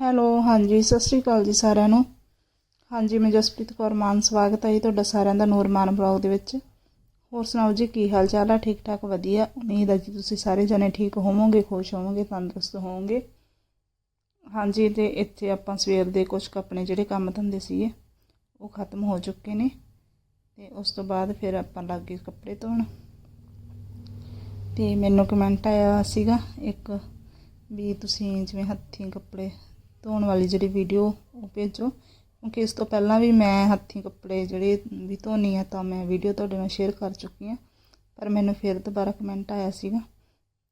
Hello, ਹਾਂਜੀ, ਸਤਿ ਸ਼੍ਰੀ ਅਕਾਲ ਜੀ ਸਾਰਿਆਂ ਨੂੰ। ਹਾਂਜੀ, ਮੈਂ ਜਸਪ੍ਰੀਤ ਕੌਰ, ਮਾਨ ਸਵਾਗਤ ਹੈ ਜੀ ਤੁਹਾਡਾ ਸਾਰਿਆਂ ਦਾ ਨੂਰਮਾਨ ਬਲੌਗ ਦੇ ਵਿੱਚ। ਹੋਰ ਸੁਣਾਓ ਜੀ, ਕੀ ਹਾਲ ਚਾਲ ਹੈ ਠੀਕ ਠਾਕ, ਵਧੀਆ। ਉਮੀਦ ਹੈ ਜੀ ਤੁਸੀਂ ਸਾਰੇ ਜਣੇ ਠੀਕ ਹੋਵੋਗੇ, ਖੁਸ਼ ਹੋਵੋਗੇ, ਤੰਦਰੁਸਤ ਹੋਵੋਗੇ। ਹਾਂਜੀ, ਤੇ ਇੱਥੇ ਆਪਾਂ ਸਵੇਰ ਦੇ ਕੁਝ ਕੁ ਆਪਣੇ ਜਿਹੜੇ ਕੰਮ ਧੰਦੇ ਸੀਗੇ, ਉਹ ਖਤਮ ਹੋ ਚੁੱਕੇ ਨੇ। ਤੇ ਉਸ ਤੋਂ ਬਾਅਦ ਫਿਰ ਆਪਾਂ ਲੱਗ ਗਏ ਕੱਪੜੇ ਧੋਣ। ਤੇ ਮੈਨੂੰ ਕਮੈਂਟ ਆਇਆ ਸੀਗਾ, ਇੱਕ ਵੀ ਤੁਸੀਂ ਜਿਵੇਂ ਹੱਥੀਂ ਕੱਪੜੇ ਧੋਣ ਵਾਲੀ ਜਿਹੜੀ ਵੀਡੀਓ ਉਹ ਭੇਜੋ। ਕਿਉਂਕਿ ਇਸ ਤੋਂ ਪਹਿਲਾਂ ਵੀ ਮੈਂ ਹੱਥੀਂ ਕੱਪੜੇ ਜਿਹੜੇ ਵੀ ਧੋਨੀ ਆ, ਤਾਂ ਮੈਂ ਵੀਡੀਓ ਤੁਹਾਡੇ ਨਾਲ ਸ਼ੇਅਰ ਕਰ ਚੁੱਕੀ ਹਾਂ। ਪਰ ਮੈਨੂੰ ਫਿਰ ਦੁਬਾਰਾ ਕਮੈਂਟ ਆਇਆ ਸੀਗਾ।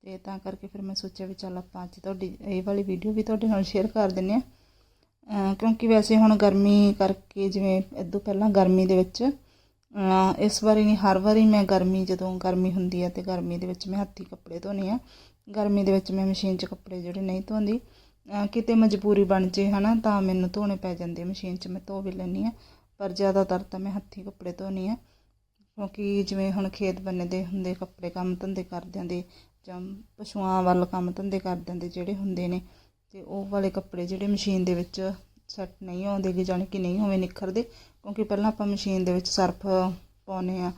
ਤੇ ਤਾਂ ਕਰਕੇ ਫਿਰ ਮੈਂ ਸੋਚਿਆ ਵੀ ਚੱਲ ਆਪਾਂ ਅੱਜ ਤੁਹਾਡੀ ਇਹ ਵਾਲੀ ਵੀਡੀਓ ਵੀ ਤੁਹਾਡੇ ਨਾਲ ਸ਼ੇਅਰ ਕਰ ਦਿੰਨੇ ਆ। ਕਿਉਂਕਿ ਵੈਸੇ ਹੁਣ ਗਰਮੀ ਕਰਕੇ ਜਿਵੇਂ ਇਦੋਂ ਪਹਿਲਾਂ ਗਰਮੀ ਦੇ ਵਿੱਚ ਇਸ ਵਾਰੀ ਨਹੀਂ, ਹਰ ਵਾਰੀ ਮੈਂ ਗਰਮੀ ਜਦੋਂ ਗਰਮੀ ਹੁੰਦੀ ਹੈ ਤੇ ਗਰਮੀ ਦੇ ਵਿੱਚ ਮੈਂ ਹੱਥੀਂ ਕੱਪੜੇ ਧੋਨੇ ਆ। ਗਰਮੀ ਦੇ ਵਿੱਚ ਮੈਂ ਮਸ਼ੀਨ 'ਚ ਕੱਪੜੇ ਜਿਹੜੇ ਨਹੀਂ ਧੋਂਦੀ। ਕਿਤੇ ਮਜਬੂਰੀ ਬਣ ਜੇ, ਹਨਾ, ਤਾਂ ਮੈਨੂੰ ਧੋਣੇ ਪੈ ਜਾਂਦੇ ਮਸ਼ੀਨ 'ਚ, ਮੈਂ ਧੋ ਵੀ ਲੈਂਦੀ ਆ ਪਰ ਜ਼ਿਆਦਾਤਰ ਤਾਂ ਮੈਂ ਹੱਥੀਂ ਕੱਪੜੇ ਧੋਨੀ ਆ ਕਿਉਂਕਿ ਜਿਵੇਂ ਹੁਣ ਖੇਤ ਬੰਨੇ ਦੇ ਹੁੰਦੇ ਕੱਪੜੇ ਕੰਮ ਧੰਦੇ ਕਰਦਿਆਂ ਦੇ ਜਾਂ ਪਸ਼ੂਆਂ ਵੱਲ ਕੰਮ ਧੰਦੇ ਕਰਦਿਆਂ ਦੇ ਜਿਹੜੇ ਹੁੰਦੇ ਨੇ, ਤੇ ਉਹ ਵਾਲੇ ਕੱਪੜੇ ਜਿਹੜੇ ਮਸ਼ੀਨ ਦੇ ਵਿੱਚ ਸੈੱਟ ਨਹੀਂ ਆਉਂਦੇ ਗੇ, ਜਾਣੀ ਕਿ ਨਹੀਂ ਹੋਵੇਂ ਨਿਖਰਦੇ, ਕਿਉਂਕਿ ਪਹਿਲਾਂ ਆਪਾਂ ਮਸ਼ੀਨ ਦੇ ਵਿੱਚ ਸਰਫ ਪਾਉਂਦੇ ਆ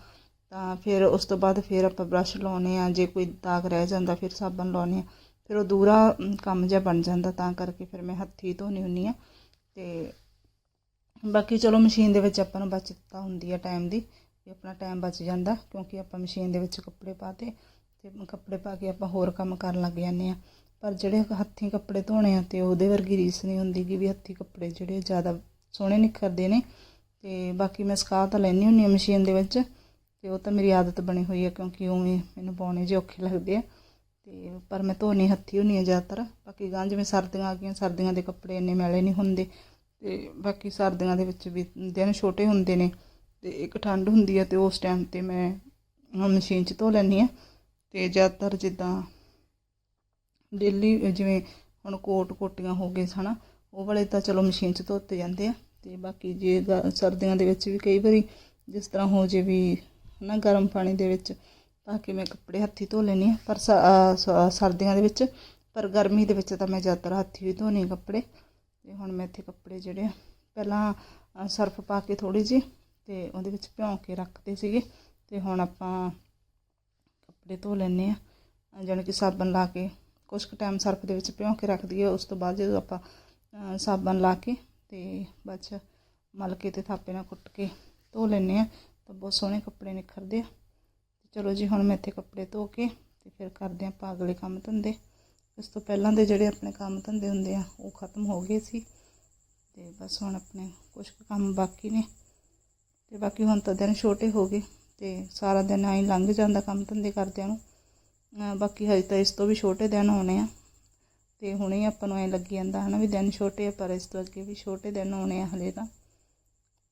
ਤਾਂ ਫਿਰ ਉਸ ਤੋਂ ਬਾਅਦ ਫਿਰ ਆਪਾਂ ਬ੍ਰਸ਼ ਲਾਉਨੇ ਆ ਜੇ ਕੋਈ ਦਾਗ ਰਹਿ ਜਾਂਦਾ ਫਿਰ ਸਾਬਣ ਲਾਉਨੇ ਆ ਫਿਰ ਉਹ ਦੂਰਾ ਕੰਮ ਜਿਹਾ ਬਣ ਜਾਂਦਾ, ਤਾਂ ਕਰਕੇ ਫਿਰ ਮੈਂ ਹੱਥੀਂ ਧੋਨੀ ਹੁੰਨੀ ਆ। ਤੇ ਬਾਕੀ ਚਲੋ ਮਸ਼ੀਨ ਦੇ ਵਿੱਚ ਆਪਾਂ ਨੂੰ ਬਚਤ ਹੁੰਦੀ ਆ ਟਾਈਮ ਦੀ, ਵੀ ਆਪਣਾ ਟਾਈਮ ਬਚ ਜਾਂਦਾ, ਕਿਉਂਕਿ ਆਪਾਂ ਮਸ਼ੀਨ ਦੇ ਵਿੱਚ ਕੱਪੜੇ ਪਾਤੇ, ਤੇ ਕੱਪੜੇ ਪਾ ਕੇ ਆਪਾਂ ਹੋਰ ਕੰਮ ਕਰਨ ਲੱਗ ਜਾਂਦੇ ਆ। ਪਰ ਜਿਹੜੇ ਹੱਥੀਂ ਕੱਪੜੇ ਧੋਣੇ ਆ ਤੇ ਉਹਦੇ ਵਰਗੀ ਰੀਸ ਨਹੀਂ ਹੁੰਦੀ ਕਿ ਵੀ ਹੱਥੀਂ ਕੱਪੜੇ ਜਿਹੜੇ ਜ਼ਿਆਦਾ ਸੋਹਣੇ ਨਿਖਰਦੇ ਨੇ। ਤੇ ਬਾਕੀ ਮੈਂ ਸੁਕਾ ਤਾਂ ਲੈਣੀ ਹੁੰਦੀ ਆ ਮਸ਼ੀਨ ਦੇ ਵਿੱਚ, ਤੇ ਉਹ ਤਾਂ ਮੇਰੀ ਆਦਤ ਬਣੀ ਹੋਈ ਹੈ ਕਿਉਂਕਿ ਉਵੇਂ ਮੈਨੂੰ ਪਾਉਣੇ ਜੇ ਔਖੇ ਲੱਗਦੇ ਆ। ਤੇ ਪਰ ਮੈਂ ਧੋਨੀ ਹੱਥੀਂ ਹੁੰਦੀ ਆ ਜ਼ਿਆਦਾਤਰ। ਬਾਕੀ ਗਾਂ ਜਿਵੇਂ ਸਰਦੀਆਂ ਆ ਗਈਆਂ, ਸਰਦੀਆਂ ਦੇ ਕੱਪੜੇ ਇੰਨੇ ਮੈਲੇ ਨਹੀਂ ਹੁੰਦੇ। ਤੇ ਬਾਕੀ ਸਰਦੀਆਂ ਦੇ ਵਿੱਚ ਵੀ ਦਿਨ ਛੋਟੇ ਹੁੰਦੇ ਨੇ ਤੇ ਇੱਕ ਠੰਡ ਹੁੰਦੀ ਹੈ ਤੇ ਉਸ ਟਾਈਮ ਤੇ ਮੈਂ ਮਸ਼ੀਨ 'ਚ ਧੋ ਲੈਂਦੀ ਆ। ਤੇ ਜ਼ਿਆਦਾਤਰ ਜਿੱਦਾਂ ਡੇਲੀ ਜਿਵੇਂ ਹੁਣ ਕੋਟ ਕੋਟੀਆਂ ਹੋ ਗਏ ਹਨਾ ਉਹ ਵਾਲੇ ਤਾਂ ਚਲੋ ਮਸ਼ੀਨ 'ਚ ਧੋਤੇ ਜਾਂਦੇ ਆ। ਤੇ ਬਾਕੀ ਜੇ ਗ- ਸਰਦੀਆਂ ਦੇ ਵਿੱਚ ਵੀ ਕਈ ਵਾਰੀ ਜਿਸ ਤਰ੍ਹਾਂ ਹੋ ਜੇ ਵੀ ਹਨਾ ਗਰਮ ਪਾਣੀ ਦੇ ਵਿੱਚ ਪਾ ਕੇ ਮੈਂ ਕੱਪੜੇ ਹੱਥੀਂ ਧੋ ਲੈਂਦੀ ਆ ਪਰ ਸ- ਸਰਦੀਆਂ ਦੇ ਵਿੱਚ ਪਰ ਗਰਮੀ ਦੇ ਵਿੱਚ ਤਾਂ ਮੈਂ ਜ਼ਿਆਦਾਤਰ ਹੱਥੀਂ ਹੀ ਧੋਨੀ ਕੱਪੜੇ। ਤੇ ਹੁਣ ਮੈਂ ਇੱਥੇ ਕੱਪੜੇ ਜਿਹੜੇ ਆ, ਪਹਿਲਾਂ ਸਰਫ ਪਾ ਕੇ ਥੋੜੀ ਜਿਹੀ ਤੇ ਉਹਦੇ ਵਿੱਚ ਭਿਉਂ ਕੇ ਰੱਖਦੇ ਸੀਗੇ। ਤੇ ਹੁਣ ਆਪਾਂ ਕੱਪੜੇ ਧੋ ਲੈਂਦੇ ਆ ਜਾਣੀ ਕਿ ਸਾਬਣ ਲਾ ਕੇ ਕੁਛ ਕੁ ਟਾਈਮ ਸਰਫ ਦੇ ਵਿੱਚ ਭਿਉਂ ਕੇ ਰੱਖ ਦਈਏ। ਉਸ ਤੋਂ ਬਾਅਦ ਜਦੋਂ ਆਪਾਂ ਸਾਬਣ ਲਾ ਕੇ ਤੇ ਬਾਅਦ ਮਲ ਕੇ ਤੇ ਥਾਪੇ ਨਾਲ ਕੁੱਟ ਕੇ ਧੋ ਲੈਂਦੇ ਆ ਤਾਂ ਬਹੁਤ ਸੋਹਣੇ ਕੱਪੜੇ ਨਿਖਰਦੇ ਆ। ਚਲੋ ਜੀ, ਹੁਣ ਮੈਂ ਇੱਥੇ ਕੱਪੜੇ ਧੋ ਕੇ ਤੇ ਫਿਰ ਕਰਦੇ ਆ ਆਪਾਂ ਅਗਲੇ ਕੰਮ ਧੰਦੇ। ਇਸ ਤੋਂ ਪਹਿਲਾਂ ਦੇ ਜਿਹੜੇ ਆਪਣੇ ਕੰਮ ਧੰਦੇ ਹੁੰਦੇ ਆ, ਉਹ ਖਤਮ ਹੋ ਗਏ ਸੀ ਤੇ ਬਸ ਹੁਣ ਆਪਣੇ ਕੁਝ ਕੁ ਕੰਮ ਬਾਕੀ ਨੇ। ਤੇ ਬਾਕੀ ਹੁਣ ਤਾਂ ਦਿਨ ਛੋਟੇ ਹੋ ਗਏ ਤੇ ਸਾਰਾ ਦਿਨ ਐਂ ਲੰਘ ਜਾਂਦਾ ਕੰਮ ਧੰਦੇ ਕਰਦਿਆਂ ਨੂੰ। ਬਾਕੀ ਹਜੇ ਤਾਂ ਇਸ ਤੋਂ ਵੀ ਛੋਟੇ ਦਿਨ ਹੋਣੇ ਆ। ਤੇ ਹੁਣੇ ਆਪਾਂ ਨੂੰ ਐਂ ਲੱਗੀ ਜਾਂਦਾ ਹਨਾ ਵੀ ਦਿਨ ਛੋਟੇ ਆ, ਪਰ ਇਸ ਤੋਂ ਅੱਗੇ ਵੀ ਛੋਟੇ ਦਿਨ ਹੋਣੇ ਆ ਹਲੇ ਤਾਂ।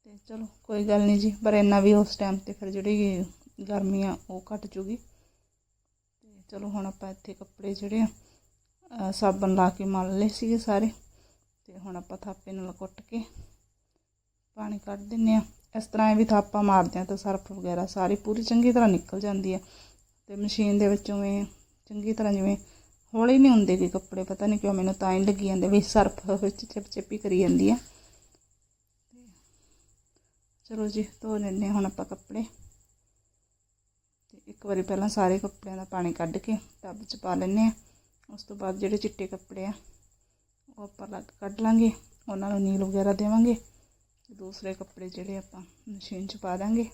ਤੇ ਚਲੋ, ਕੋਈ ਗੱਲ ਨਹੀਂ ਜੀ, ਪਰ ਇੰਨਾ ਵੀ ਉਸ ਟਾਈਮ ਤੇ ਫਿਰ ਜਿਹੜੀ ਗਰਮੀ ਆ ਉਹ ਘਟ ਜੂਗੀ। ਤੇ ਚਲੋ ਹੁਣ ਆਪਾਂ ਇੱਥੇ ਕੱਪੜੇ ਜਿਹੜੇ ਆ ਸਾਬਣ ਲਾ ਕੇ ਮਲ ਲਏ ਸੀਗੇ ਸਾਰੇ। ਤੇ ਹੁਣ ਆਪਾਂ ਥਾਪੇ ਨਾਲ ਕੁੱਟ ਕੇ ਪਾਣੀ ਕੱਢ ਦਿੰਨੇ ਆ। ਇਸ ਤਰ੍ਹਾਂ ਵੀ ਥਾਪਾ ਮਾਰਦੇ ਆ ਤਾਂ ਸਰਫ ਵਗੈਰਾ ਸਾਰੀ ਪੂਰੀ ਚੰਗੀ ਤਰ੍ਹਾਂ ਨਿਕਲ ਜਾਂਦੀ ਹੈ ਤੇ ਮਸ਼ੀਨ ਦੇ ਵਿੱਚ ਉਵੇਂ ਚੰਗੀ ਤਰ੍ਹਾਂ ਜਿਵੇਂ ਹੌਲੇ ਨਹੀਂ ਹੁੰਦੇ ਕਿ ਕੱਪੜੇ, ਪਤਾ ਨਹੀਂ ਕਿਉਂ ਮੈਨੂੰ ਤਾਂ ਹੀ ਲੱਗੀ ਜਾਂਦੇ ਵੀ ਸਰਫ ਵਿੱਚ ਚਿਪ ਚਿਪੀ ਕਰੀ ਜਾਂਦੀ ਆ। ਤੇ ਚਲੋ ਜੀ, ਧੋ ਲੈਂਦੇ ਹਾਂ ਹੁਣ ਆਪਾਂ ਕੱਪੜੇ। ਇੱਕ ਵਾਰੀ ਪਹਿਲਾਂ ਸਾਰੇ ਕੱਪੜਿਆਂ ਦਾ ਪਾਣੀ ਕੱਢ ਕੇ ਟੱਬ 'ਚ ਪਾ ਲੈਂਦੇ ਆ ਉਸ ਤੋਂ ਬਾਅਦ ਜਿਹੜੇ ਚਿੱਟੇ ਕੱਪੜੇ ਆ, ਉਹ ਆਪਾਂ ਲੱਗ ਕੱਢ ਲਾਂਗੇ। ਉਹਨਾਂ ਨੂੰ ਨੀਲ ਵਗੈਰਾ ਦੇਵਾਂਗੇ। ਦੂਸਰੇ ਕੱਪੜੇ ਜਿਹੜੇ ਆਪਾਂ ਮਸ਼ੀਨ 'ਚ ਪਾ ਦਾਂਗੇ।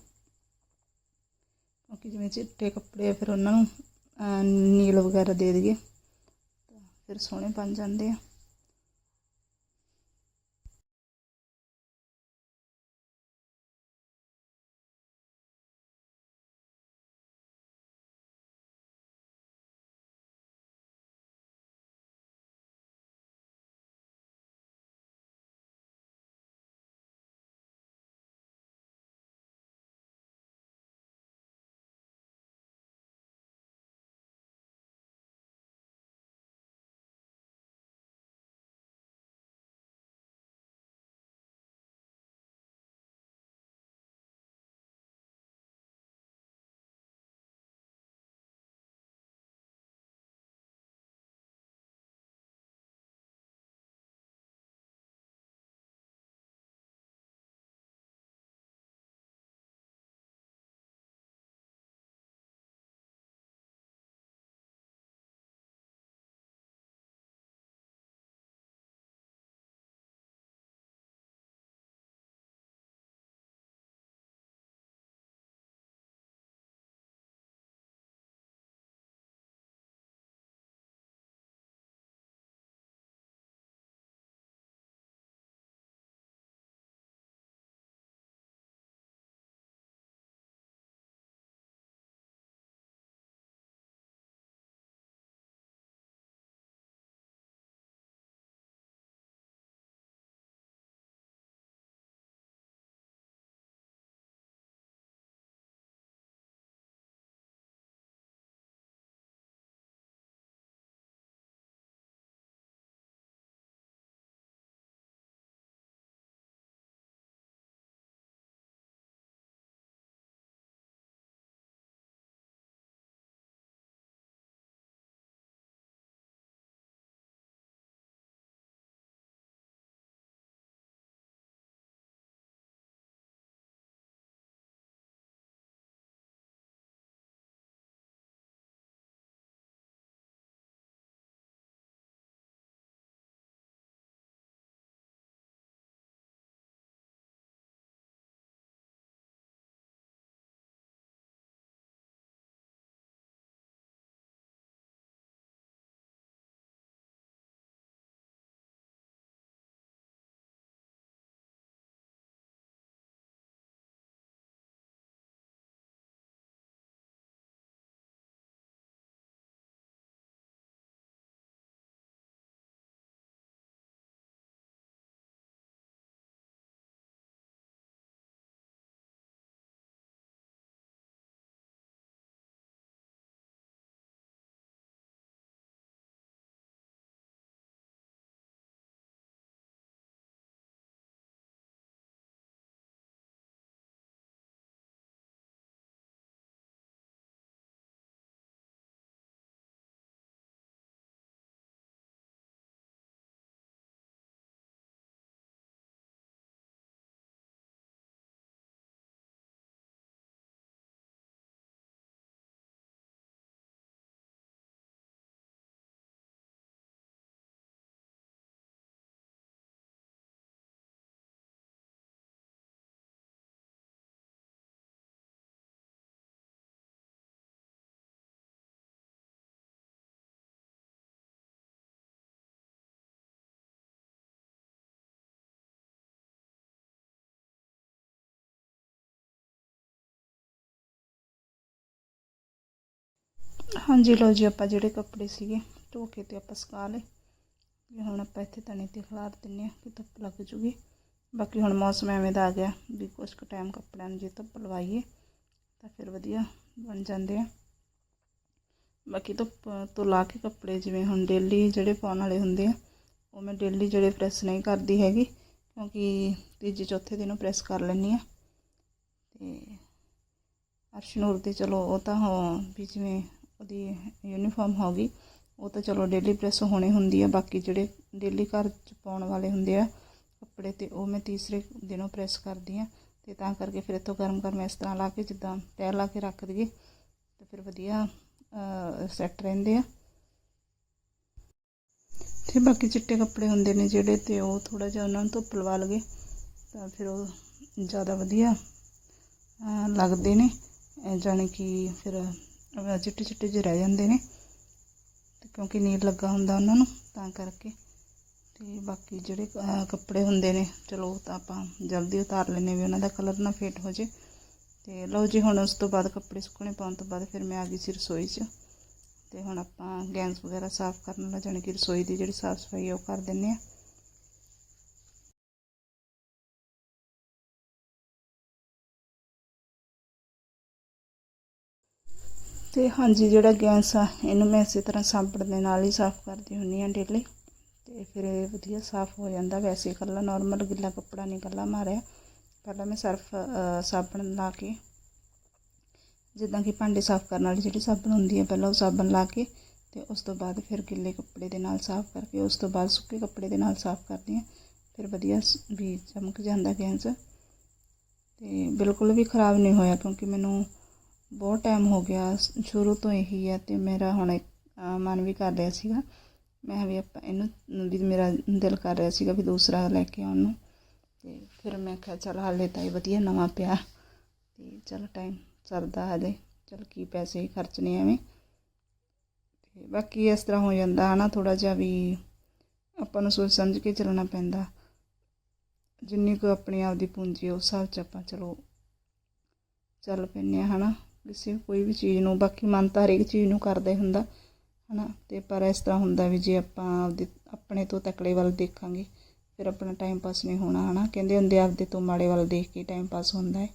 ਕਿਉਂਕਿ ਜਿਵੇਂ ਚਿੱਟੇ ਕੱਪੜੇ ਆ, ਫਿਰ ਉਹਨਾਂ ਨੂੰ ਨੀਲ ਵਗੈਰਾ ਦੇ ਦਈਏ ਤਾਂ ਫਿਰ ਸੋਹਣੇ ਬਣ ਜਾਂਦੇ ਆ। ਹਾਂਜੀ ਲਓ ਜੀ, ਆਪਾਂ ਜਿਹੜੇ ਕੱਪੜੇ ਸੀਗੇ ਧੋ ਕੇ ਤੇ ਆਪਾਂ ਸੁਕਾ ਲਏ। ਵੀ ਹੁਣ ਆਪਾਂ ਇੱਥੇ ਤਣੇ ਤੇ ਖਲਾਰ ਦਿੰਨੇ ਆ ਕਿ ਧੁੱਪ ਲੱਗ ਜੂਗੀ। ਬਾਕੀ ਹੁਣ ਮੌਸਮ ਐਵੇਂ ਦਾ ਆ ਗਿਆ ਵੀ ਕੁਛ ਕੁ ਟਾਈਮ ਕੱਪੜਿਆਂ ਨੂੰ ਜੇ ਧੁੱਪ ਲਵਾਈਏ ਤਾਂ ਫਿਰ ਵਧੀਆ ਬਣ ਜਾਂਦੇ ਆ। ਬਾਕੀ ਧੁੱਪ ਤੋਂ ਲਾ ਕੇ ਕੱਪੜੇ ਜਿਵੇਂ ਹੁਣ ਡੇਲੀ ਜਿਹੜੇ ਪਾਉਣ ਵਾਲੇ ਹੁੰਦੇ ਆ, ਉਹ ਮੈਂ ਡੇਲੀ ਜਿਹੜੇ ਪ੍ਰੈਸ ਨਹੀਂ ਕਰਦੀ ਹੈਗੀ ਕਿਉਂਕਿ ਤੀਜੇ ਚੌਥੇ ਦਿਨੋਂ ਪ੍ਰੈਸ ਕਰ ਲੈਂਦੀ ਆ। ਤੇ ਅਰਸ਼ਨੂਰ ਦੇ ਚਲੋ ਉਹ ਤਾਂ ਹੋ ਵੀ ਜਿਵੇਂ ਉਹਦੀ ਯੂਨੀਫਾਰਮ ਹੋ ਗਈ। ਉਹ ਤਾਂ ਚਲੋ ਡੇਲੀ ਪ੍ਰੈਸ ਹੋਣੀ ਹੁੰਦੀ ਆ, ਬਾਕੀ ਜਿਹੜੇ ਡੇਲੀ ਘਰ ਚ ਪਾਉਣ ਵਾਲੇ ਹੁੰਦੇ ਆ ਕੱਪੜੇ ਤੇ, ਉਹ ਮੈਂ ਤੀਸਰੇ ਦਿਨੋਂ ਪ੍ਰੈਸ ਕਰਦੀ ਆ। ਤੇ ਤਾਂ ਕਰਕੇ ਫਿਰ ਇੱਥੋਂ ਗਰਮ ਗਰਮ ਇਸ ਤਰ੍ਹਾਂ ਲਾ ਕੇ ਜਿੱਦਾਂ ਤੈਅ ਲਾ ਕੇ ਰੱਖ ਦਈਏ, ਤੇ ਫਿਰ ਵਧੀਆ ਸੈੱਟ ਰਹਿੰਦੇ ਆ। ਤੇ ਬਾਕੀ ਚਿੱਟੇ ਕੱਪੜੇ ਹੁੰਦੇ ਨੇ ਜਿਹੜੇ ਤੇ ਉਹ ਥੋੜਾ ਜਿਹਾ ਉਹਨਾਂ ਨੂੰ ਧੁੱਪ ਲਵਾ ਲਗੇ ਤਾਂ ਫਿਰ ਉਹ ਜ਼ਿਆਦਾ ਵਧੀਆ ਲੱਗਦੇ ਨੇ। ਅਹ ਜਾਣੀ ਕਿ ਫਿਰ ਚਿੱਟੇ ਚਿੱਟੇ ਜਿਹੇ ਰਹਿ ਜਾਂਦੇ ਨੇ ਤੇ ਕਿਉਂਕਿ ਨੀਲ ਲੱਗਾ ਹੁੰਦਾ ਉਹਨਾਂ ਨੂੰ, ਤਾਂ ਕਰਕੇ। ਤੇ ਬਾਕੀ ਜਿਹੜੇ ਕੱਪੜੇ ਹੁੰਦੇ ਨੇ, ਚਲੋ ਤਾਂ ਆਪਾਂ ਜਲਦੀ ਉਤਾਰ ਲੈਨੇ ਵੀ ਉਹਨਾਂ ਦਾ ਕਲਰ ਨਾ ਫੇਟ ਹੋ ਜੇ। ਤੇ ਲਓ ਜੀ, ਹੁਣ ਉਸ ਤੋਂ ਬਾਅਦ ਕੱਪੜੇ ਸੁੱਕਣੇ ਪਾਉਣ ਤੋਂ ਬਾਅਦ ਫਿਰ ਮੈਂ ਆ ਗਈ ਸੀ ਰਸੋਈ 'ਚ। ਤੇ ਹੁਣ ਆਪਾਂ ਗੈਸ ਵਗੈਰਾ ਸਾਫ਼ ਕਰਨ ਲਾ ਜਾਣੀ ਕਿ ਰਸੋਈ ਦੀ ਜਿਹੜੀ ਸਾਫ਼ ਸਫ਼ਾਈ ਹੈ ਉਹ ਕਰ ਦਿੰਨੇ ਆ ਤੇ ਹਾਂਜੀ, ਜਿਹੜਾ ਗੈਸ ਆ, ਇਹਨੂੰ ਮੈਂ ਇਸੇ ਤਰ੍ਹਾਂ ਸਾਬਣ ਦੇ ਨਾਲ ਹੀ ਸਾਫ਼ ਕਰਦੀ ਹੁੰਨੀ ਆ ਡੇਲੀ ਤੇ ਫਿਰ ਇਹ ਵਧੀਆ ਸਾਫ਼ ਹੋ ਜਾਂਦਾ। ਵੈਸੇ ਇਕੱਲਾ ਨਾਰਮਲ ਗਿੱਲਾ ਕੱਪੜਾ ਨਹੀਂ ਇਕੱਲਾ ਮਾਰਿਆ। ਪਹਿਲਾਂ ਮੈਂ ਸਰਫ ਸਾਬਣ ਲਾ ਕੇ, ਜਿੱਦਾਂ ਕਿ ਭਾਂਡੇ ਸਾਫ਼ ਕਰਨ ਵਾਲੀ ਜਿਹੜੀ ਸਾਬਣ ਹੁੰਦੀ ਹੈ, ਪਹਿਲਾਂ ਉਹ ਸਾਬਣ ਲਾ ਕੇ ਤੇ ਉਸ ਤੋਂ ਬਾਅਦ ਫਿਰ ਗਿੱਲੇ ਕੱਪੜੇ ਦੇ ਨਾਲ ਸਾਫ਼ ਕਰਕੇ ਉਸ ਤੋਂ ਬਾਅਦ ਸੁੱਕੇ ਕੱਪੜੇ ਦੇ ਨਾਲ ਸਾਫ਼ ਕਰਦੀ ਹਾਂ। ਫਿਰ ਵਧੀਆ ਵੀ ਚਮਕ ਜਾਂਦਾ ਗੈਸ। ਤੇ ਬਿਲਕੁਲ ਵੀ ਖਰਾਬ ਨਹੀਂ ਹੋਇਆ ਕਿਉਂਕਿ ਮੈਨੂੰ ਬਹੁਤ ਟਾਈਮ ਹੋ ਗਿਆ ਸ਼ੁਰੂ ਤੋਂ ਇਹੀ ਹੈ ਤੇ ਮੇਰਾ ਹੁਣ ਇੱਕ, ਮਨ ਵੀ ਕਰ ਰਿਹਾ ਸੀਗਾ। ਮੈਂ ਵੀ ਆਪਾਂ ਇਹਨੂੰ ਵੀ ਮੇਰਾ ਦਿਲ ਕਰ ਰਿਹਾ ਸੀਗਾ ਵੀ ਦੂਸਰਾ ਲੈ ਕੇ ਆਉਣ ਨੂੰ। ਤੇ ਫਿਰ ਮੈਂ ਕਿਹਾ ਚਲ ਹਾਲੇ ਤਾਂ ਇਹ ਵਧੀਆ ਨਵਾਂ ਪਿਆ। ਤੇ ਚਲ ਟਾਈਮ ਸਰਦਾ ਹਜੇ ਚਲ ਕੀ ਪੈਸੇ ਹੀ ਖਰਚਣੇ ਐਵੇਂ। ਤੇ ਬਾਕੀ ਇਸ ਤਰ੍ਹਾਂ ਹੋ ਜਾਂਦਾ ਹਨਾ ਥੋੜਾ ਜਿਹਾ ਵੀ ਆਪਾਂ ਨੂੰ ਸੋਚ ਸਮਝ ਕੇ ਚੱਲਣਾ ਪੈਂਦਾ। ਜਿੰਨੀ ਕੁ ਆਪਣੀ ਆਪ ਦੀ ਪੂੰਜੀ ਉਸ ਹਿਸਾਬ 'ਚ ਆਪਾਂ ਚਲੋ ਚੱਲ ਪੈਂਦੇ ਹਾਂ ਹਨਾ। ਕਿਸੇ ਕੋਈ ਵੀ ਚੀਜ਼ ਨੂੰ, ਬਾਕੀ ਮਨ ਤਾਂ ਹਰੇਕ ਚੀਜ਼ ਨੂੰ ਕਰਦਾ ਹੀ ਹੁੰਦਾ, ਹਨਾ? ਤੇ ਪਰ ਇਸ ਤਰ੍ਹਾਂ ਹੁੰਦਾ ਵੀ ਜੇ ਆਪਾਂ ਆਪਦੇ, ਆਪਣੇ ਤੋਂ ਤਕੜੇ ਵੱਲ ਦੇਖਾਂਗੇ, ਫਿਰ ਆਪਣਾ ਟਾਈਮ ਪਾਸ ਨਹੀਂ ਹੋਣਾ, ਹਨਾ? ਕਹਿੰਦੇ ਹੁੰਦੇ ਆਪਦੇ ਤੋਂ ਮਾੜੇ ਵੱਲ ਦੇਖ ਕੇ ਟਾਈਮ ਪਾਸ ਹੁੰਦਾ ਹੈ।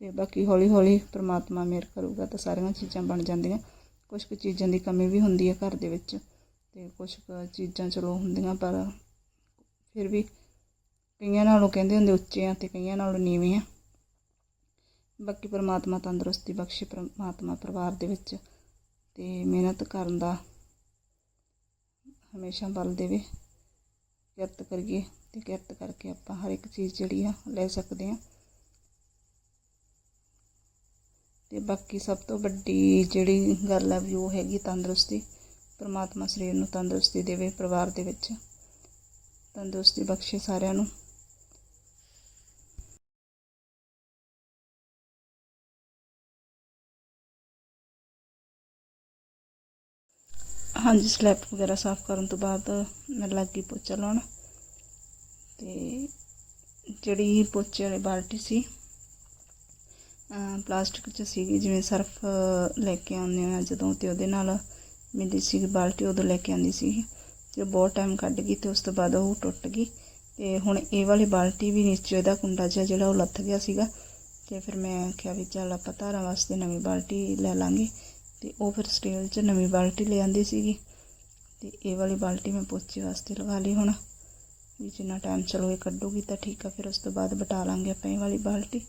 ਤੇ ਬਾਕੀ ਹੌਲੀ ਹੌਲੀ ਪ੍ਰਮਾਤਮਾ ਮਿਹਰ ਕਰੂਗਾ ਤਾਂ ਸਾਰੀਆਂ ਚੀਜ਼ਾਂ ਬਣ ਜਾਂਦੀਆਂ। ਕੁਝ ਕੁ ਚੀਜ਼ਾਂ ਦੀ ਕਮੀ ਵੀ ਹੁੰਦੀ ਹੈ ਘਰ ਦੇ ਵਿੱਚ, ਤੇ ਕੁਝ ਕੁ ਚੀਜ਼ਾਂ ਚਲੋ ਹੁੰਦੀਆਂ, ਪਰ ਫਿਰ ਵੀ ਕਈਆਂ ਨਾਲੋਂ ਕਹਿੰਦੇ ਹੁੰਦੇ ਉੱਚੇ ਆ ਤੇ ਕਈਆਂ ਨਾਲੋਂ ਨੀਵੇਂ ਆ। ਬਾਕੀ ਪਰਮਾਤਮਾ ਤੰਦਰੁਸਤੀ ਬਖਸ਼ੇ ਪਰਮਾਤਮਾ ਪਰਿਵਾਰ ਦੇ ਵਿੱਚ ਤੇ ਮਿਹਨਤ ਕਰਨ ਦਾ ਹਮੇਸ਼ਾ ਬਲ ਦੇਵੇ। ਕਿਰਤ ਕਰੀਏ ਤੇ ਕਿਰਤ ਕਰਕੇ ਆਪਾਂ ਹਰ ਇੱਕ ਚੀਜ਼ ਜਿਹੜੀ ਆ ਲੈ ਸਕਦੇ ਆ। ਤੇ ਬਾਕੀ ਸਭ ਤੋਂ ਵੱਡੀ ਜਿਹੜੀ ਗੱਲ ਆ ਵੀ ਉਹ ਹੈਗੀ ਤੰਦਰੁਸਤੀ। ਪਰਮਾਤਮਾ ਸਰੀਰ ਨੂੰ ਤੰਦਰੁਸਤੀ ਦੇਵੇ ਪਰਿਵਾਰ ਦੇ ਵਿੱਚ। ਤੰਦਰੁਸਤੀ ਬਖਸ਼ੇ ਸਾਰਿਆਂ ਨੂੰ। ਹਾਂਜੀ ਸਲੈਬ ਵਗੈਰਾ ਸਾਫ਼ ਕਰਨ ਤੋਂ ਬਾਅਦ ਮੈਂ ਲੱਗ ਗਈ ਪੋਚਾ ਲਾਉਣ। ਤੇ ਜਿਹੜੀ ਪੋਚੇ ਵਾਲੀ ਬਾਲਟੀ ਸੀ ਪਲਾਸਟਿਕ 'ਚ ਸੀਗੀ, ਜਿਵੇਂ ਸਰਫ ਲੈ ਕੇ ਆਉਂਦੇ ਆ ਜਦੋਂ ਤੇ ਉਹਦੇ ਨਾਲ ਮਿਲਦੀ ਸੀ ਬਾਲਟੀ, ਉਦੋਂ ਲੈ ਕੇ ਆਉਂਦੀ ਸੀ ਤੇ ਬਹੁਤ ਟਾਈਮ ਕੱਢ ਗਈ ਤੇ ਉਸ ਤੋਂ ਬਾਅਦ ਉਹ ਟੁੱਟ ਗਈ। ਤੇ ਹੁਣ ਇਹ ਵਾਲੀ ਬਾਲਟੀ ਵੀ ਨੀਚੇ ਇਹਦਾ ਕੁੰਡਾ ਜਿਹਾ ਜਿਹੜਾ ਉਹ ਲੱਥ ਗਿਆ ਸੀਗਾ। ਤੇ ਫਿਰ ਮੈਂ ਆਖਿਆ ਵੀ ਚੱਲ ਆਪਾਂ ਧਾਰਾਂ ਵਾਸਤੇ ਨਵੀਂ ਬਾਲਟੀ ਲੈ ਲਾਂਗੇ। ਤੇ ਉਹ ਫਿਰ ਸਟੀਲ 'ਚ ਨਵੀਂ ਬਾਲਟੀ ਲੈ ਆਂਦੀ ਸੀਗੀ। ਤੇ ਇਹ ਵਾਲੀ ਬਾਲਟੀ ਮੈਂ ਪੋਚੇ ਵਾਸਤੇ ਲਗਾ ਲਈ ਹੁਣ। ਵੀ ਜਿੰਨਾ ਟਾਈਮ ਚਲੋ ਇਹ ਕੱਢੂਗੀ ਤਾਂ ਠੀਕ ਆ, ਫਿਰ ਉਸ ਤੋਂ ਬਾਅਦ ਬਟਾ ਲਾਂਗੇ ਆਪਾਂ ਇਹ ਵਾਲੀ ਬਾਲਟੀ।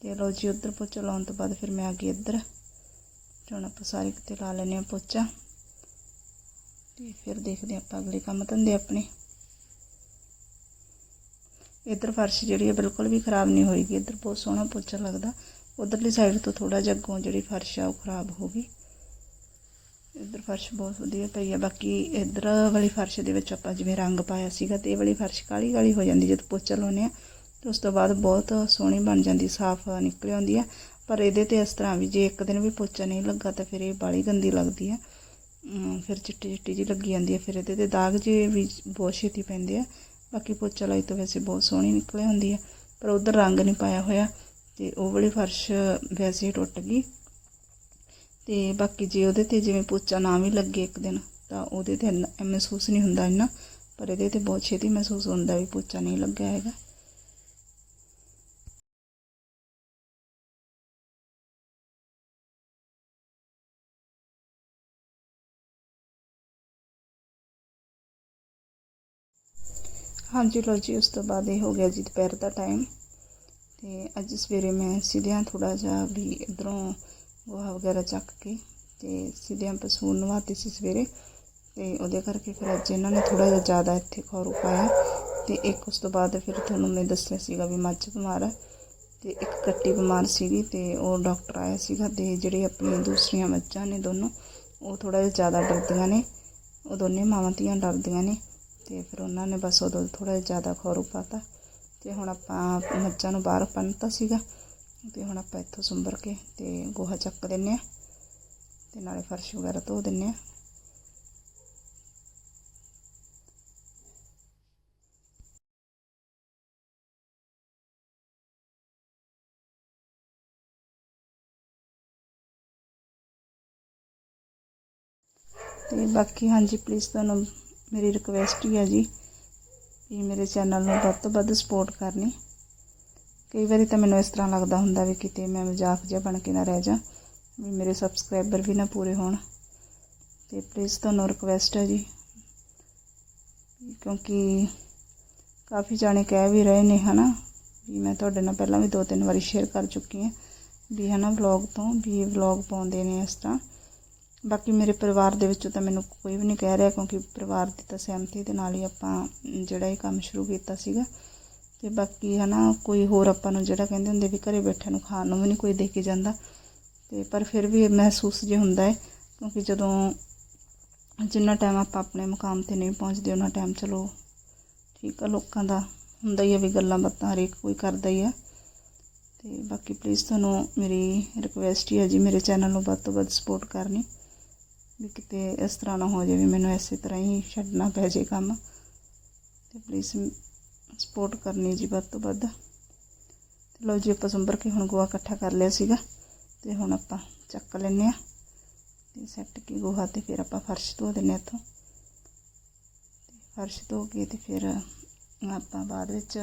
ਤੇ ਲਓ ਜੀ, ਉੱਧਰ ਪੋਚਾ ਲਾਉਣ ਤੋਂ ਬਾਅਦ ਫਿਰ ਮੈਂ ਆ ਗਈ ਇੱਧਰ। ਤੇ ਹੁਣ ਆਪਾਂ ਸਾਰੇ ਕਿਤੇ ਲਾ ਲੈਨੇ ਆ ਪੋਚਾ। ਤੇ ਫਿਰ ਦੇਖਦੇ ਆਪਾਂ ਅਗਲੇ ਕੰਮ ਧੰਦੇ ਆਪਣੇ। ਇੱਧਰ ਫਰਸ਼ ਜਿਹੜੀ ਹੈ ਬਿਲਕੁਲ ਵੀ ਖਰਾਬ ਨਹੀਂ ਹੋਈਗੀ ਇੱਧਰ ਬਹੁਤ ਸੋਹਣਾ ਪੋਚਾ ਲੱਗਦਾ। ਉਧਰਲੀ ਸਾਈਡ ਤੋਂ ਥੋੜਾ ਜਿਹਾ ਅੱਗੋਂ ਜਿਹੜੀ ਫਰਸ਼ ਆ ਉਹ ਖਰਾਬ ਹੋ ਗਈ। ਇੱਧਰ ਫਰਸ਼ ਬਹੁਤ ਵਧੀਆ ਪਈ ਆ। ਬਾਕੀ ਇੱਧਰ ਵਾਲੀ ਫਰਸ਼ ਦੇ ਵਿੱਚ ਆਪਾਂ ਜਿਵੇਂ ਰੰਗ ਪਾਇਆ ਸੀਗਾ ਤੇ ਇਹ ਵਾਲੀ ਫਰਸ਼ ਕਾਲੀ ਕਾਲੀ ਹੋ ਜਾਂਦੀ, ਜਦ ਪੋਚਾ ਲਾਉਂਦੇ ਆ, ਤੇ ਉਸ ਤੋਂ ਬਾਅਦ ਬਹੁਤ ਸੋਹਣੀ ਬਣ ਜਾਂਦੀ, ਸਾਫ਼ ਨਿਕਲ ਆਉਂਦੀ ਆ। ਪਰ ਇਹਦੇ ਤੇ ਇਸ ਤਰ੍ਹਾਂ ਵੀ ਜੇ ਇੱਕ ਦਿਨ ਵੀ ਪੋਚਾ ਨਹੀਂ ਲੱਗਾ ਤਾਂ ਫਿਰ ਇਹ ਬਾਲੀ ਗੰਦੀ ਲੱਗਦੀ ਆ। ਫਿਰ ਚਿੱਟੀ ਚਿੱਟੀ ਜੀ ਲੱਗੀ ਜਾਂਦੀ ਆ। ਫਿਰ ਇਹਦੇ ਤੇ ਦਾਗ ਜੇ ਵੀ ਬਹੁਤ ਛੇਤੀ ਪੈਂਦੇ ਆ। ਬਾਕੀ ਪੋਚਾ ਲਾਈ ਤਾਂ ਵੈਸੇ ਬਹੁਤ ਸੋਹਣੀ ਨਿਕਲ ਹੁੰਦੀ ਆ। ਪਰ ਉਧਰ ਰੰਗ ਨਹੀਂ ਪਾਇਆ ਹੋਇਆ। ਤੇ ਉਹ ਵਾਲੀ ਫਰਸ਼ ਵੈਸੇ ਹੀ ਟੁੱਟ ਗਈ। ਤੇ ਬਾਕੀ ਜੇ ਉਹਦੇ ਤੇ ਜਿਵੇਂ ਪੋਚਾ ਨਾ ਵੀ ਲੱਗੇ ਇੱਕ ਦਿਨ, ਤਾਂ ਉਹਦੇ ਤੇ ਇੰਨਾ ਮਹਿਸੂਸ ਨਹੀਂ ਹੁੰਦਾ ਇੰਨਾ, ਪਰ ਇਹਦੇ ਤੇ ਬਹੁਤ ਛੇਤੀ ਮਹਿਸੂਸ ਹੁੰਦਾ ਵੀ ਪੋਚਾ ਨਹੀਂ ਲੱਗਾ ਹੈਗਾ। ਹਾਂਜੀ ਲੋ ਜੀ, ਉਸ ਤੋਂ ਬਾਅਦ ਇਹ ਹੋ ਗਿਆ ਜੀ ਦੁਪਹਿਰ ਦਾ ਟਾਈਮ ਤੇ ਅੱਜ ਸਵੇਰੇ ਮੈਂ ਸਿੱਧਿਆਂ ਥੋੜਾ ਜਿਹਾ ਵੀ ਇਧਰੋਂ ਗੋਹਾ ਵਗੈਰਾ ਚੱਕ ਕੇ ਤੇ ਸਿੱਧਿਆਂ ਪਸ਼ੂ ਨੂੰ ਨਵਾਤੇ ਸੀ ਸਵੇਰੇ ਤੇ ਉਹਦੇ ਕਰਕੇ ਫਿਰ ਅੱਜ ਇਹਨਾਂ ਨੇ ਥੋੜਾ ਜਿਹਾ ਜ਼ਿਆਦਾ ਇੱਥੇ ਖੌਰੂ ਪਾਇਆ ਤੇ ਇੱਕ ਉਸ ਤੋਂ ਬਾਅਦ ਫਿਰ ਤੁਹਾਨੂੰ ਮੈਂ ਦੱਸਿਆ ਸੀਗਾ ਵੀ ਮੱਝ ਬਿਮਾਰ ਹੈ ਤੇ ਇੱਕ ਕੱਟੀ ਬਿਮਾਰ ਸੀਗੀ ਤੇ ਉਹ ਡਾਕਟਰ ਆਇਆ ਸੀਗਾ ਤੇ ਜਿਹੜੇ ਆਪਣੀਆਂ ਦੂਸਰੀਆਂ ਮੱਝਾਂ ਨੇ ਦੋਨੋਂ, ਉਹ ਥੋੜਾ ਜਿਹਾ ਜ਼ਿਆਦਾ ਡਰਦੀਆਂ ਨੇ, ਉਹ ਦੋਨੇ ਮਾਵਾਂ ਧੀਆਂ ਡਰਦੀਆਂ ਨੇ ਤੇ ਫਿਰ ਉਹਨਾਂ ਨੇ ਬਸ ਉਦੋਂ ਥੋੜਾ ਜਿਹਾ ਜ਼ਿਆਦਾ ਖੌਰੂ ਪਾਤਾ। ਤੇ ਹੁਣ ਆਪਾਂ ਮੱਝਾਂ ਨੂੰ ਬਾਹਰ ਪੰਨਤਾ ਸੀਗਾ, ਤੇ ਹੁਣ ਆਪਾਂ ਇੱਥੋਂ ਸੁੰਬਰ ਕੇ ਤੇ ਗੋਹਾ ਚੱਕ ਦਿੰਨੇ ਆ, ਤੇ ਨਾਲੇ ਫਰਸ਼ ਵਗੈਰਾ ਧੋ ਦਿੰਨੇ ਆ। ਤੇ ਬਾਕੀ ਹਾਂਜੀ ਪਲੀਜ਼ ਤੁਹਾਨੂੰ ਮੇਰੀ ਰਿਕਵੈਸਟ ਹੀ ਹੈ ਜੀ। ਵੀ ਮੇਰੇ ਚੈਨਲ ਨੂੰ ਵੱਧ ਤੋਂ ਵੱਧ ਸਪੋਰਟ ਕਰਨੀ। ਕਈ ਵਾਰੀ ਤਾਂ ਮੈਨੂੰ ਇਸ ਤਰ੍ਹਾਂ ਲੱਗਦਾ ਹੁੰਦਾ ਵੀ ਕਿਤੇ ਮੈਂ ਮਜ਼ਾਕ ਜਿਹਾ ਬਣ ਕੇ ਨਾ ਰਹਿ ਜਾ, ਵੀ ਮੇਰੇ ਸਬਸਕ੍ਰਾਈਬਰ ਵੀ ਨਾ ਪੂਰੇ ਹੋਣ। ਤੇ ਪਲੀਜ਼ ਤੁਹਾਨੂੰ ਰਿਕਵੈਸਟ ਹੈ ਜੀ, ਕਿਉਂਕਿ ਕਾਫੀ ਜਾਣੇ ਕਹਿ ਵੀ ਰਹੇ ਨੇ, ਹਨਾ, ਵੀ ਮੈਂ ਤੁਹਾਡੇ ਨਾਲ ਪਹਿਲਾਂ ਵੀ ਦੋ ਤਿੰਨ ਵਾਰੀ ਸ਼ੇਅਰ ਕਰ ਚੁੱਕੀ ਹਾਂ, ਵੀ ਹਨਾ ਵਲੌਗ ਤੋਂ, ਵੀ ਇਹ ਵਲੌਗ ਪਾਉਂਦੇ ਨੇ ਇਸ ਤਰ੍ਹਾਂ। ਬਾਕੀ ਮੇਰੇ ਪਰਿਵਾਰ ਦੇ ਵਿੱਚੋਂ ਤਾਂ ਮੈਨੂੰ ਕੋਈ ਵੀ ਨਹੀਂ ਕਹਿ ਰਿਹਾ ਕਿਉਂਕਿ ਪਰਿਵਾਰ ਦੀ ਤਾਂ ਸਹਿਮਤੀ ਦੇ ਨਾਲ ਹੀ ਆਪਾਂ ਜਿਹੜਾ ਇਹ ਕੰਮ ਸ਼ੁਰੂ ਕੀਤਾ ਸੀਗਾ। ਤੇ ਬਾਕੀ ਹਨਾ, ਕੋਈ ਹੋਰ ਆਪਾਂ ਨੂੰ ਜਿਹੜਾ ਕਹਿੰਦੇ ਹੁੰਦੇ ਵੀ ਘਰੇ ਬੈਠਿਆਂ ਨੂੰ ਖਾਣ ਨੂੰ ਵੀ ਨਹੀਂ ਕੋਈ ਦੇ ਕੇ ਜਾਂਦਾ। ਤੇ ਪਰ ਫਿਰ ਵੀ ਮਹਿਸੂਸ ਜੇ ਹੁੰਦਾ ਹੈ, ਕਿਉਂਕਿ ਜਦੋਂ ਜਿੰਨਾ ਟਾਈਮ ਆਪਾਂ ਆਪਣੇ ਮੁਕਾਮ ਤੇ ਨਹੀਂ ਪਹੁੰਚਦੇ ਉਹਨਾਂ ਟਾਈਮ ਚਲੋ ਠੀਕ ਆ ਲੋਕਾਂ ਦਾ ਹੁੰਦਾ ਹੀ ਆ ਵੀ ਗੱਲਾਂ ਬਾਤਾਂ ਹਰੇਕ ਕੋਈ ਕਰਦਾ ਹੀ ਆ। ਤੇ ਬਾਕੀ ਪਲੀਜ਼ ਤੁਹਾਨੂੰ ਮੇਰੀ ਰਿਕੁਐਸਟ ਹੀ ਹੈ ਜੀ, ਮੇਰੇ ਚੈਨਲ ਨੂੰ ਵੱਧ ਤੋਂ ਵੱਧ ਸਪੋਰਟ ਕਰਨੀ। ਵੀ ਕਿਤੇ ਇਸ ਤਰ੍ਹਾਂ ਨਾ ਹੋ ਜਾਵੇ ਮੈਨੂੰ ਇਸੇ ਤਰ੍ਹਾਂ ਹੀ ਛੱਡਣਾ ਪੈ ਜੇ ਕੰਮ। ਤੇ ਪਲੀਜ਼ ਸਪੋਰਟ ਕਰਨੀ ਜੀ ਵੱਧ ਤੋਂ ਵੱਧ। ਤੇ ਲਓ ਜੀ, ਆਪਾਂ ਸੰਭਰ ਕੇ ਹੁਣ ਗੋਹਾ ਇਕੱਠਾ ਕਰ ਲਿਆ ਸੀਗਾ। ਤੇ ਹੁਣ ਆਪਾਂ ਚੱਕ ਲੈਨੇ ਆ ਤੇ ਸੈੱਟ ਕੇ ਗੋਹਾ ਤੇ ਫਿਰ ਆਪਾਂ ਫਰਸ਼ ਧੋ ਦਿੰਨੇ ਇੱਥੋਂ। ਤੇ ਫਰਸ਼ ਧੋ ਕੇ ਤੇ ਫਿਰ ਆਪਾਂ ਬਾਅਦ ਵਿੱਚ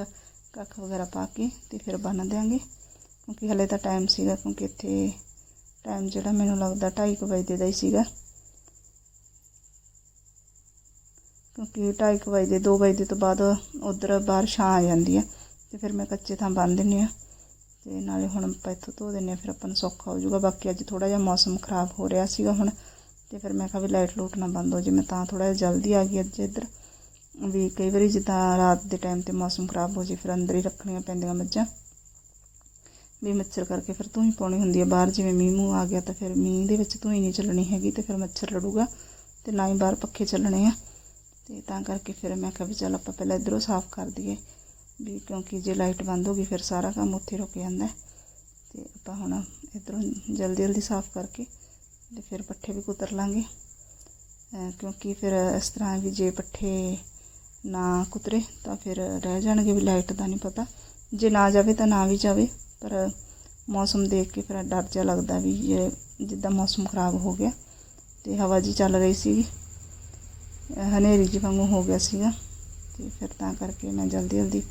ਕੱਖ ਵਗੈਰਾ ਪਾ ਕੇ ਤੇ ਫਿਰ ਬੰਨ ਦਿਆਂਗੇ। ਕਿਉਂਕਿ ਹਲੇ ਤਾਂ ਟਾਈਮ ਸੀਗਾ, ਕਿਉਂਕਿ ਇੱਥੇ ਟਾਈਮ ਜਿਹੜਾ ਮੈਨੂੰ ਲੱਗਦਾ 2:30 ਵਜੇ ਦਾ ਹੀ ਸੀਗਾ। ਕਿਉਂਕਿ 2:30 ਵਜੇ, ਦੇ 2 ਵਜੇ ਤੋਂ ਬਾਅਦ ਉਧਰ ਬਾਹਰ ਛਾਂ ਆ ਜਾਂਦੀ ਆ ਤੇ ਫਿਰ ਮੈਂ ਕੱਚੇ ਥਾਂ ਬੰਨ ਦਿੰਨੀ ਆ ਤੇ ਨਾਲੇ ਹੁਣ ਆਪਾਂ ਇੱਥੋਂ ਧੋ ਦਿੰਨੇ ਆ, ਫਿਰ ਆਪਾਂ ਨੂੰ ਸੌਖਾ ਹੋ ਜਾਊਗਾ। ਬਾਕੀ ਅੱਜ ਥੋੜਾ ਜਿਹਾ ਮੌਸਮ ਖਰਾਬ ਹੋ ਰਿਹਾ ਸੀਗਾ ਹੁਣ ਤੇ ਫਿਰ ਮੈਂ ਕਿਹਾ ਵੀ ਲਾਈਟ ਲੂਟ ਨਾ ਬੰਦ ਹੋ ਜੇ ਮੈਂ ਤਾਂ ਥੋੜਾ ਜਿਹਾ ਜਲਦੀ ਆ ਗਈ ਅੱਜ ਇੱਧਰ। ਵੀ ਕਈ ਵਾਰੀ ਜਿੱਦਾਂ ਰਾਤ ਦੇ ਟਾਈਮ ਤੇ ਮੌਸਮ ਖਰਾਬ ਹੋ ਜੇ ਫਿਰ ਅੰਦਰ ਹੀ ਰੱਖਣੀਆਂ ਪੈਂਦੀਆਂ ਮੱਝਾਂ। ਵੀ ਮੱਛਰ ਕਰਕੇ ਫਿਰ ਤੂੰ ਹੀ ਪਾਉਣੀ ਹੁੰਦੀ ਹੈ ਬਾਹਰ, ਜਿਵੇਂ ਮੀਂਹ ਮੂੰਹ ਆ ਗਿਆ ਤਾਂ ਫਿਰ ਮੀਂਹ ਦੇ ਵਿੱਚ ਤੂੰ ਹੀ ਨਹੀਂ ਚੱਲਣੀ ਹੈਗੀ ਤੇ ਫਿਰ ਮੱਛਰ ਲੜੂਗਾ ਤੇ ਨਾ ਹੀ ਬਾਹਰ ਪੱਖੇ ਚੱਲਣੇ ਆ। ਤੇ ਤਾਂ ਕਰਕੇ ਫਿਰ ਮੈਂ ਕਿਹਾ ਵੀ ਚੱਲ ਆਪਾਂ ਪਹਿਲਾਂ ਇਧਰੋਂ ਸਾਫ਼ ਕਰ ਦਈਏ ਵੀ ਕਿਉਂਕਿ ਜੇ ਲਾਈਟ ਬੰਦ ਹੋ ਗਈ ਫਿਰ ਸਾਰਾ ਕੰਮ ਉੱਥੇ ਰੁਕ ਜਾਂਦਾ ਹੈ। ਤੇ ਆਪਾਂ ਹੁਣ ਇਧਰੋਂ ਜਲਦੀ ਜਲਦੀ ਸਾਫ਼ ਕਰਕੇ ਤੇ ਫਿਰ ਪੱਠੇ ਵੀ ਕੁਤਰ ਲਾਂਗੇ। ਕਿਉਂਕਿ ਫਿਰ ਇਸ ਤਰ੍ਹਾਂ ਵੀ ਜੇ ਪੱਠੇ ਨਾ ਕੁਤਰੇ ਤਾਂ ਫਿਰ ਰਹਿ ਜਾਣਗੇ ਵੀ ਲਾਈਟ ਦਾ ਨਹੀਂ ਪਤਾ। ਜੇ ਨਾ ਜਾਵੇ ਤਾਂ ਨਾ ਵੀ ਜਾਵੇ, ਪਰ ਮੌਸਮ ਦੇਖ ਕੇ ਫਿਰ ਡਰ ਜਿਹਾ ਲੱਗਦਾ ਵੀ ਇਹ ਜਿੱਦਾਂ ਮੌਸਮ ਖਰਾਬ ਹੋ ਗਿਆ ਤੇ ਹਵਾ ਜੀ ਚੱਲ ਰਹੀ ਸੀ ਹਨੇਰੀ ਜੀ ਵਾਂਗੂ ਹੋ ਗਿਆ ਸੀਗਾ ਤੇ ਫਿਰ ਤਾਂ ਕਰਕੇ ਮੈਂ ਜਲਦੀ ਜਲਦੀ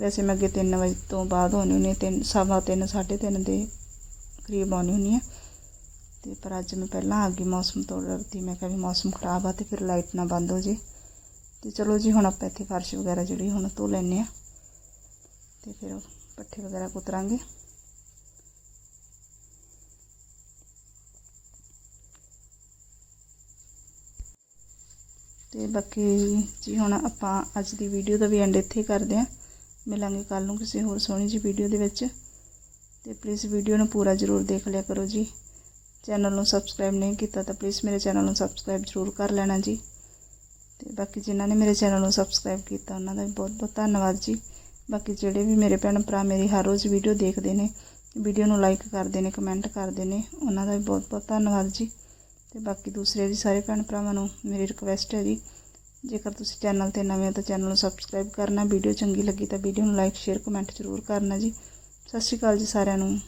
ਵੈਸੇ ਮੈਂ ਅੱਗੇ 3 ਵਜੇ ਤੋਂ ਬਾਅਦ ਆਉਂਦੀ ਹੁੰਦੀ ਹਾਂ, ਤਿੰਨ ਸਵਾ ਤਿੰਨ, ਸਾਢੇ ਤਿੰਨ ਦੇ ਕਰੀਬ ਆਉਣੀ ਹੁੰਦੀ ਹਾਂ। ਤੇ ਪਰ ਅੱਜ ਮੈਂ ਪਹਿਲਾਂ ਆ ਗਈ, ਮੌਸਮ ਤੋਂ ਡਰਦੀ, ਮੈਂ ਕਿਹਾ ਵੀ ਮੌਸਮ ਖਰਾਬ ਆ ਤੇ ਫਿਰ ਲਾਈਟ ਨਾ ਬੰਦ ਹੋ ਜੇ। ਤੇ ਚਲੋ ਜੀ, ਹੁਣ ਆਪਾਂ ਇੱਥੇ ਫਰਸ਼ ਵਗੈਰਾ ਜਿਹੜੀ ਹੁਣ ਧੋ ਲੈਨੇ ਆ ਤੇ ਫਿਰ ਪੱਠੇ ਵਗੈਰਾ ਕੁਤਰਾਂਗੇ। ਤੇ ਬਾਕੀ ਜੀ ਹੁਣ ਆਪਾਂ ਅੱਜ ਦੀ ਵੀਡੀਓ ਦਾ ਵੀ ਐਂਡ ਇੱਥੇ ਕਰਦੇ ਹਾਂ। ਮਿਲਾਂਗੇ ਕੱਲ ਨੂੰ ਕਿਸੇ ਹੋਰ ਸੋਹਣੀ ਜੀ ਵੀਡੀਓ ਦੇ ਵਿੱਚ। ਤੇ ਪਲੀਜ਼ ਵੀਡੀਓ ਨੂੰ ਪੂਰਾ ਜ਼ਰੂਰ ਦੇਖ ਲਿਆ ਕਰੋ ਜੀ। ਚੈਨਲ ਨੂੰ ਸਬਸਕ੍ਰਾਈਬ ਨਹੀਂ ਕੀਤਾ ਤਾਂ ਪਲੀਜ਼ ਮੇਰੇ ਚੈਨਲ ਨੂੰ ਸਬਸਕ੍ਰਾਈਬ ਜ਼ਰੂਰ ਕਰ ਲੈਣਾ ਜੀ। ਤੇ ਬਾਕੀ ਜਿਨ੍ਹਾਂ ਨੇ ਮੇਰੇ ਚੈਨਲ ਨੂੰ ਸਬਸਕ੍ਰਾਈਬ ਕੀਤਾ, ਉਹਨਾਂ ਦਾ ਵੀ ਬਹੁਤ ਬਹੁਤ ਧੰਨਵਾਦ ਜੀ। ਬਾਕੀ ਜਿਹੜੇ ਵੀ ਮੇਰੇ ਭੈਣ ਭਰਾ ਮੇਰੀ ਹਰ ਰੋਜ਼ ਵੀਡੀਓ ਦੇਖਦੇ ਨੇ ਵੀਡੀਓ ਨੂੰ ਲਾਈਕ ਕਰਦੇ ਨੇ ਕਮੈਂਟ ਕਰਦੇ ਨੇ, ਉਹਨਾਂ ਦਾ ਵੀ ਬਹੁਤ ਬਹੁਤ ਧੰਨਵਾਦ ਜੀ। ਤੇ ਬਾਕੀ ਦੂਸਰੇ ਵੀ ਸਾਰੇ ਭੈਣ ਭਰਾਵਾਂ ਨੂੰ ਮੇਰੀ ਰਿਕੁਐਸਟ ਹੈ ਜੀ। ਜੇਕਰ ਤੁਸੀਂ ਚੈਨਲ ਤੇ ਨਵੇਂ ਹੋ ਤਾਂ ਚੈਨਲ ਨੂੰ ਸਬਸਕ੍ਰਾਈਬ ਕਰਨਾ ਵੀਡੀਓ ਚੰਗੀ ਲੱਗੀ ਤਾਂ ਵੀਡੀਓ ਨੂੰ ਲਾਈਕ ਸ਼ੇਅਰ ਕਮੈਂਟ ਜ਼ਰੂਰ ਕਰਨਾ ਜੀ। ਸਤਿ ਸ਼੍ਰੀ ਅਕਾਲ ਜੀ ਸਾਰਿਆਂ ਨੂੰ।